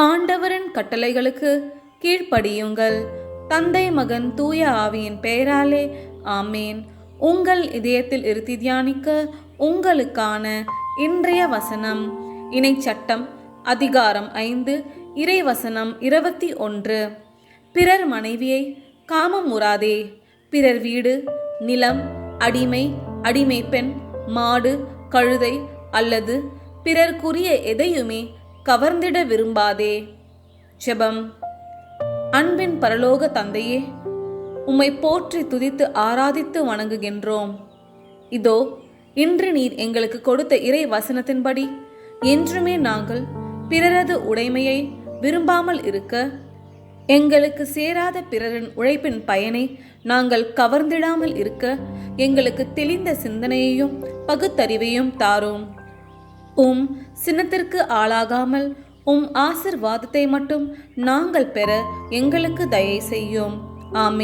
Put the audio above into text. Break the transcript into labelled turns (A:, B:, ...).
A: ஆண்டவரின் கட்டளைகளுக்கு கீழ்ப்படியுங்கள். தந்தை மகன் தூய ஆவியின் பெயராலே ஆமேன். உங்கள் இதயத்தில் இருத்தி தியானிக்க உங்களுக்கான இன்றைய வசனம். இணைச்சட்டம் அதிகாரம் ஐந்து இறைவசனம் இருபத்தி ஒன்று. பிறர் மனைவியை காமம் உறாதே. பிறர் வீடு நிலம் அடிமை அடிமை பெண் மாடு கழுதை அல்லது பிறர்க்குரிய எதையுமே கவர்ந்திட விரும்பாதே. ஜெபம். அன்பின் பரலோக தந்தையே உம்மை போற்றி துதித்து ஆராதித்து வணங்குகின்றோம். இதோ இன்று நீர் எங்களுக்கு கொடுத்த இறை வசனத்தின்படி என்றுமே நாங்கள் பிறரது உடைமையை விரும்பாமல் இருக்க எங்களுக்கு சேராத பிறரின் உழைப்பின் பயனை நாங்கள் கவர்ந்திடாமல் இருக்க எங்களுக்கு தெளிந்த சிந்தனையையும் பகுத்தறிவையும் தாரோம். உம் சின்னத்திற்கு ஆளாகாமல் உம் ஆசிர்வாதத்தை மட்டும் நாங்கள் பெற எங்களுக்கு தயை செய்யும். ஆமே